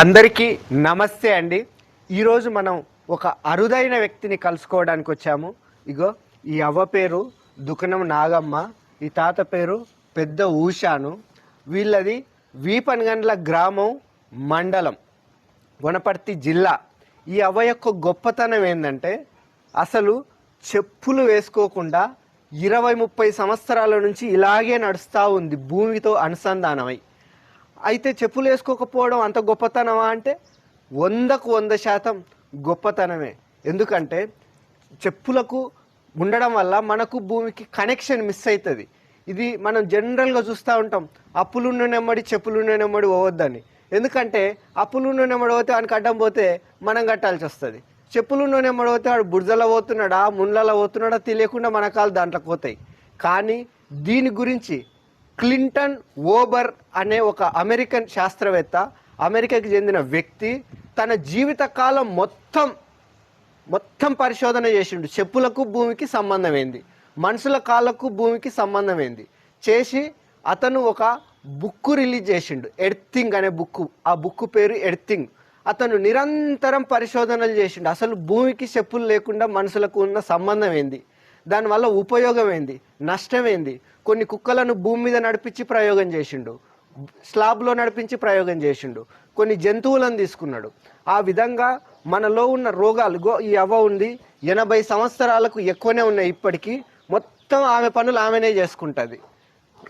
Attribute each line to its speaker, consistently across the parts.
Speaker 1: అందరికీ నమస్తే అండి. ఈరోజు మనం ఒక అరుదైన వ్యక్తిని కలుసుకోవడానికి వచ్చాము. ఇగో ఈ అవ్వ పేరు దుకనం నాగమ్మ ఈ తాత పేరు పెద్ద ఊషాను. వీళ్ళది వీపన్గండ్ల గ్రామం మండలం వనపర్తి జిల్లా. ఈ అవ్వ యొక్క గొప్పతనం ఏంటంటే అసలు చెప్పులు వేసుకోకుండా ఇరవై ముప్పై సంవత్సరాల నుంచి ఇలాగే నడుస్తూ ఉంది భూమితో అనుసంధానమై. అయితే చెప్పులు వేసుకోకపోవడం అంత గొప్పతనమా అంటే? వందకు వంద శాతం గొప్పతనమే. ఎందుకంటే చెప్పులకు ఉండడం వల్ల మనకు భూమికి కనెక్షన్ మిస్ అవుతుంది ఇది మనం జనరల్గా చూస్తూ ఉంటాం. అప్పులున్న నెమ్మడి చెప్పులున్న నెమ్మడి పోవద్దని. ఎందుకంటే అప్పులున్న నెమ్మడి పోతే వానికి అడ్డం పోతే మనం కట్టాల్సి వస్తుంది. చెప్పులున్న నెమ్మడి పోతే వాడు బుర్జలో పోతున్నాడా ముండ్లలో పోతున్నాడా తెలియకుండా మన కాలు దాంట్లోకి పోతాయి. కానీ దీని గురించి క్లింటన్ ఓబర్ అనే ఒక అమెరికన్ శాస్త్రవేత్త అమెరికాకి చెందిన వ్యక్తి తన జీవితకాలం మొత్తం మొత్తం పరిశోధన చేసిండు. చెప్పులకు భూమికి సంబంధం ఏంది మనుషుల కాళ్ళకు భూమికి సంబంధం ఏంది చేసి అతను ఒక బుక్ రిలీజ్ చేసిండు. ఎర్తింగ్ అనే బుక్ ఆ బుక్ పేరు ఎర్తింగ్. అతను నిరంతరం పరిశోధనలు చేసిండు. అసలు భూమికి చెప్పులు లేకుండా మనుషులకు ఉన్న సంబంధం ఏంది దానివల్ల ఉపయోగం ఏంది నష్టం ఏంది కొన్ని కుక్కలను భూమి మీద నడిపించి ప్రయోగం చేసిండు. స్లాబ్లో నడిపించి ప్రయోగం చేసిండు. కొన్ని జంతువులను తీసుకున్నాడు. ఆ విధంగా మనలో ఉన్న రోగాలు గో ఈ అవ్వ ఉంది. ఎనభై సంవత్సరాలకు ఎక్కువనే ఉన్నాయి ఇప్పటికీ. మొత్తం ఆమె పనులు ఆమెనే చేసుకుంటుంది.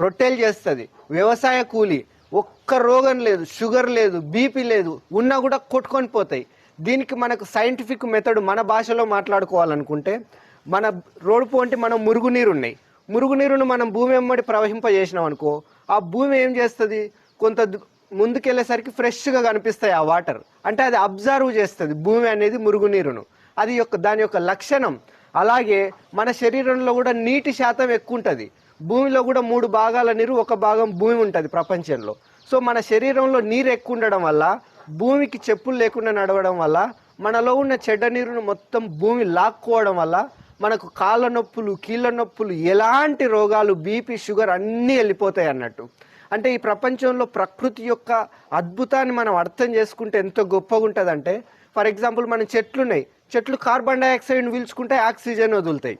Speaker 1: రొట్టెలు చేస్తుంది. వ్యవసాయ కూలి. ఒక్క రోగం లేదు. షుగర్ లేదు. బీపీ లేదు. ఉన్నా కూడా కొట్టుకొని పోతాయి. దీనికి మనకు సైంటిఫిక్ మెథడ్ మన భాషలో మాట్లాడుకోవాలనుకుంటే మన రోడ్డు అంటే మనం మురుగునీరు ఉన్నాయి మురుగునీరును మనం భూమి ఎమ్మడి ప్రవహింపజేసినాం అనుకో ఆ భూమి ఏం చేస్తుంది? కొంత దు- ముందుకెళ్ళేసరికి ఫ్రెష్గా కనిపిస్తాయి ఆ వాటర్. అంటే అది అబ్జర్వ్ చేస్తుంది భూమి అనేది మురుగునీరును అది యొక్క దాని యొక్క లక్షణం. అలాగే మన శరీరంలో కూడా నీటి శాతం ఎక్కువ ఉంటుంది భూమిలో కూడా మూడు భాగాల నీరు ఒక భాగం భూమి ఉంటుంది ప్రపంచంలో. సో మన శరీరంలో నీరు ఎక్కువ ఉండడం వల్ల భూమికి చెప్పులు లేకుండా నడవడం వల్ల మనలో ఉన్న చెడ్డ నీరును మొత్తం భూమి లాక్కోవడం వల్ల మనకు కాళ్ళ నొప్పులు కీళ్ళ నొప్పులు ఎలాంటి రోగాలు బీపీ షుగర్ అన్నీ వెళ్ళిపోతాయి అన్నట్టు. అంటే ఈ ప్రపంచంలో ప్రకృతి యొక్క అద్భుతాన్ని మనం అర్థం చేసుకుంటే ఎంతో గొప్పగా ఉంటుందంటే ఫర్ ఎగ్జాంపుల్ మన చెట్లు ఉన్నాయి చెట్లు కార్బన్ డైఆక్సైడ్ పీల్చుకుంటే ఆక్సిజన్ వదులుతాయి.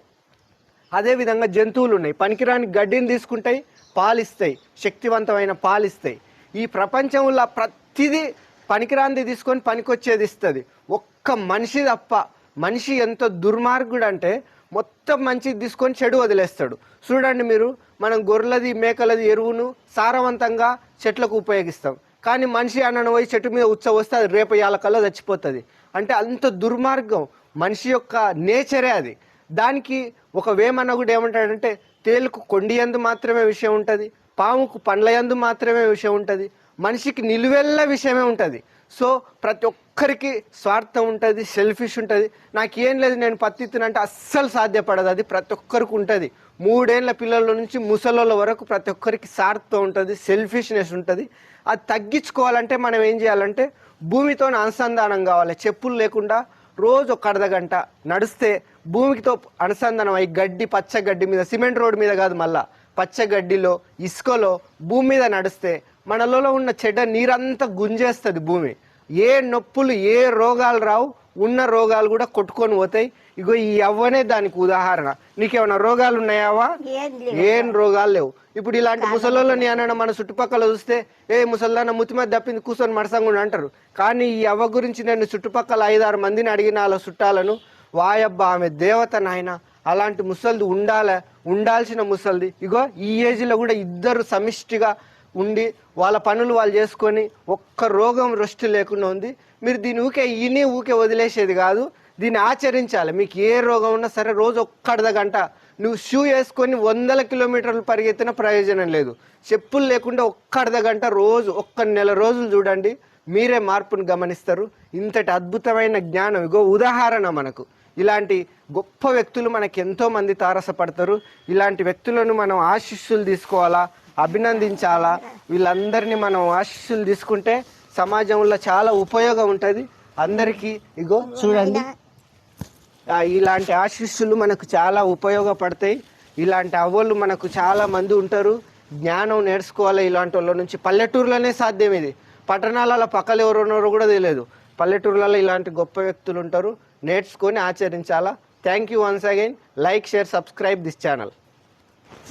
Speaker 1: అదేవిధంగా జంతువులు ఉన్నాయి. పనికిరాని గడ్డిని తీసుకుంటాయి పాలిస్తాయి. శక్తివంతమైన పాలిస్తాయి. ఈ ప్రపంచంలో ప్రతిదీ పనికిరాంది తీసుకొని పనికొచ్చేది ఇస్తుంది. ఒక్క మనిషి తప్ప మనిషి ఎంత దుర్మార్గుడు అంటే మొత్తం మంచిది తీసుకొని చెడు వదిలేస్తాడు. చూడండి మీరు మనం గొర్రెలది మేకలది ఎరువును సారవంతంగా చెట్లకు ఉపయోగిస్తాం. కానీ మనిషి అన్నను పోయి చెట్టు మీద ఉత్సవ వస్తే అది రేపు కల్లా చచ్చిపోతుంది. అంటే అంత దుర్మార్గం మనిషి యొక్క నేచరే అది. దానికి ఒక వేమన్న కూడా ఏమంటాడంటే తేలుకు కొండి యందు మాత్రమే విషయం ఉంటుంది పాముకు పండ్ల యందు మాత్రమే విషయం ఉంటుంది మనిషికి నిలువెల్ల విషయమే ఉంటుంది. సో ప్రతి ఒక్కరికి స్వార్థం ఉంటుంది సెల్ఫిష్ ఉంటుంది. నాకేం లేదు నేను పత్తిత్తున అంటే అస్సలు సాధ్యపడదు. అది ప్రతి ఒక్కరికి ఉంటుంది. మూడేళ్ళ పిల్లల నుంచి ముసలోళ్ళ వరకు ప్రతి ఒక్కరికి స్వార్థం ఉంటుంది సెల్ఫిష్నెస్ ఉంటుంది. అది తగ్గించుకోవాలంటే మనం ఏం చేయాలంటే భూమితో అనుసంధానం కావాలి. చెప్పులు లేకుండా రోజు ఒక అర్ధ గంట నడిస్తే భూమితో అనుసంధానం అయ్యి గడ్డి పచ్చగడ్డి మీద సిమెంట్ రోడ్ మీద కాదు మళ్ళా పచ్చగడ్డిలో ఇసుకలో భూమి మీద నడిస్తే మనలో ఉన్న చెడ్డ నీరంతా గుంజేస్తుంది భూమి. ఏ నొప్పులు ఏ రోగాలు రావు ఉన్న రోగాలు కూడా కొట్టుకొని పోతాయి. ఇగో ఈ అవ్వనే దానికి ఉదాహరణ. నీకేమైనా రోగాలు ఉన్నాయావా
Speaker 2: ఏం
Speaker 1: రోగాలు లేవు. ఇప్పుడు ఇలాంటి ముసలోళ్ళని అన్న మన చుట్టుపక్కల చూస్తే ఏ ముసల్దాన ముత్తి మీద దప్పింది కూర్చొని మడసంగుండు అంటారు. కానీ ఈ అవ్వ గురించి నేను చుట్టుపక్కల ఐదారు మందిని అడిగిన వాళ్ళ చుట్టాలను వాయబ్బా ఆమె దేవత నాయన అలాంటి ముసల్ది ఉండాల ఉండాల్సిన ముసల్ది. ఇగో ఈ ఏజ్లో కూడా ఇద్దరు సమిష్టిగా ఉండి వాళ్ళ పనులు వాళ్ళు చేసుకొని ఒక్క రోగం రొష్టి లేకుండా ఉంది. మీరు దీని ఊకే ఇని ఊకే వదిలేసేది కాదు. దీన్ని ఆచరించాలి. మీకు ఏ రోగం ఉన్నా సరే రోజు ఒక్క గంట. నువ్వు షూ వేసుకొని వందల కిలోమీటర్లు పరిగెత్తిన ప్రయోజనం లేదు. చెప్పులు లేకుండా ఒక్క గంట రోజు ఒక్క నెల రోజులు చూడండి. మీరే మార్పును గమనిస్తారు. ఇంతటి అద్భుతమైన జ్ఞానం ఇగో ఉదాహరణ మనకు. ఇలాంటి గొప్ప వ్యక్తులు మనకు ఎంతోమంది తారసపడతారు. ఇలాంటి వ్యక్తులను మనం ఆశీస్సులు తీసుకోవాలా? అభినందించాలా? వీళ్ళందరినీ మనం ఆశీస్సులు తీసుకుంటే సమాజంలో చాలా ఉపయోగం ఉంటుంది. అందరికీ ఇగో చూడండి. ఇలాంటి ఆశీస్సులు మనకు చాలా ఉపయోగపడతాయి. ఇలాంటి అవ్వలు మనకు చాలా మంది ఉంటారు. జ్ఞానం నేర్చుకోవాలి ఇలాంటి వాళ్ళ నుంచి. పల్లెటూరులోనే సాధ్యం ఇది. పట్టణాలలో పక్కలు ఎవరు ఉన్నారో కూడా తెలియదు. పల్లెటూర్లలో ఇలాంటి గొప్ప వ్యక్తులు ఉంటారు. నేర్చుకొని ఆచరించాలా? Thank you once again like share subscribe this channel